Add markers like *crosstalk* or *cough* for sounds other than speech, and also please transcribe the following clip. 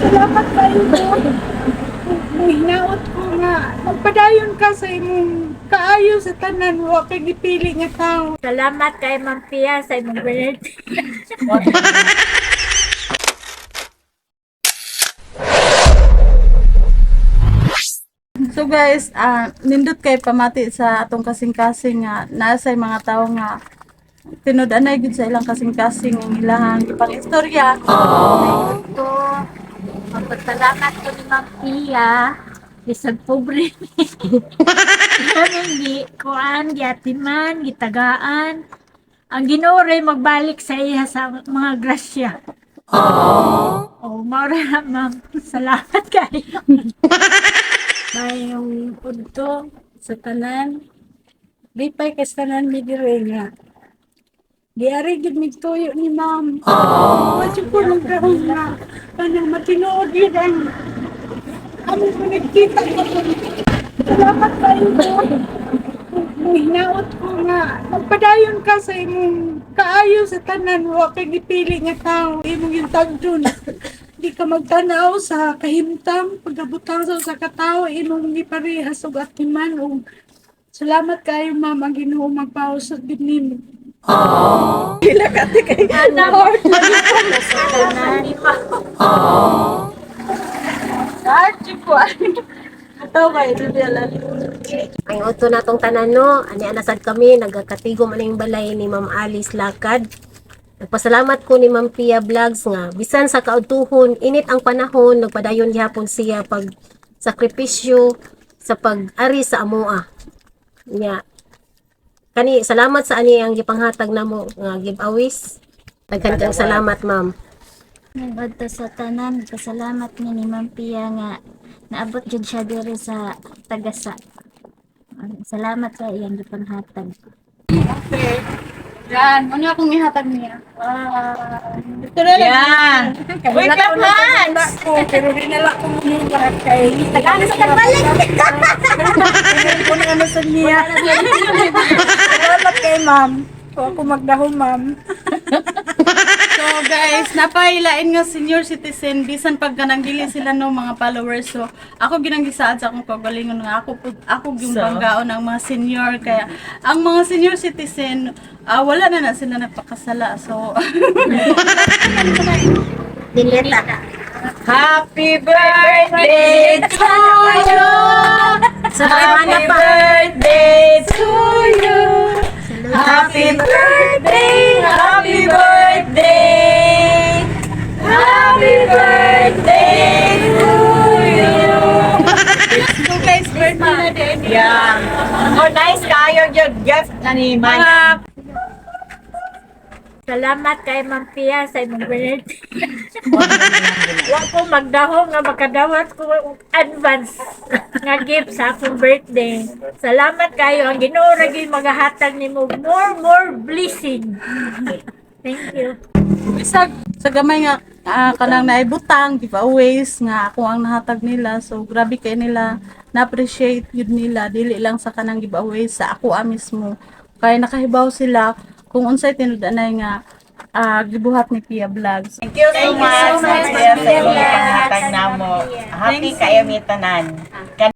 Salamat kayo mo. Hinaot ko nga. Magpadayon ka sa imong kaayo sa tanan. Wa kay gipili nga tao. Salamat kay Ma'am Pia sa imong birthday. *laughs* So guys, ah nindot kay pamati sa atong kasing-kasing nga naasay mga tao nga tinud-anay gud sa ilang kasing-kasing ang ilahang ipang istorya. Ito, magpasalamat ko ni Ma'am Pia. Bisag pobre ni. Kanang di, kuan, giatiman, gitagaan. Ang ginore magbalik sa iya sa mga grasya. Oh, maura na ma'am. Salamat kayo. Mayong punto sa tanan. Di pa kay sa tanan mi dire nga. Di ari gid ni ma'am. Oh. Ko nang gahon na. Kanang matinuod gid ang among pinagkita ko. Salamat kayo mo. Hinaot ko nga. Magpadayon ka sa imong kaayo sa tanan. Wa kay gipili nga tao. Imong yung tagdun. Di ka magtanaw sa kahimtang pagkabutang sa usa ka tawo imong giparehas og atiman og salamat kayo ma'am ang Ginoo magpausad gid nimo. Sana ni Ma'am. Archie ko. Ito ba ito Ang uto na tong tanan ani anasad kami nagakatigo man ang balay ni Ma'am Alice Lakad. Nagpasalamat ko ni Ma'am Pia Vlogs nga bisan sa kautuhon init ang panahon nagpadayon gihapon siya pag sakripisyo sa pag-ari sa amoa. Nya kani salamat sa ani ang gipanghatag namo nga giveaways. Daghan kang salamat ma'am. Nagadto sa tanan, pasalamat ni ni Ma'am Pia nga naabot jud siya diri sa Tagasa. Salamat sa iyang gipanghatag. Yan, ano akong ihatag niya? Ito na lang. Yan. Wait lang hands. ko pero di na lang ko muna kay Tagana sa kagbalik! ko na ano sa niya. Salamat kay ma'am. Ako magdahon ma'am. So guys, napailain nga senior citizen bisan pag kanang dili sila no mga followers. So ako ginanggisaad sa akong kagalingon nga ako ako yung banggaon ng mga senior kaya ang mga senior citizen ah, wala na na sila nagpakasala. So *laughs* Dileta. Happy birthday to you. Pa. birthday to you. Happy birthday, birthday to you. *laughs* So guys, birthday na din. Yeah. Oh, nice kayo yung gift na ni Man. Salamat kay Ma'am Pia sa imong birthday. *laughs* Wa ko magdahong nga makadawat ko og advance nga gift sa akong birthday. Salamat kayo ang Ginoo ra gyud magahatag nimo more more blessing. Thank you. bisag sa gamay nga ah, kanang naibutang giveaways nga ako ang nahatag nila. So grabe kay nila na-appreciate yun nila dili lang sa kanang giveaways sa ako ah, mismo. Kaya nakahibaw sila kung unsay tinud-anay nga ah, gibuhat ni Pia Vlogs. Thank you so much. Thank you sa inyong panghatag na mo. Happy kayo mi tanan.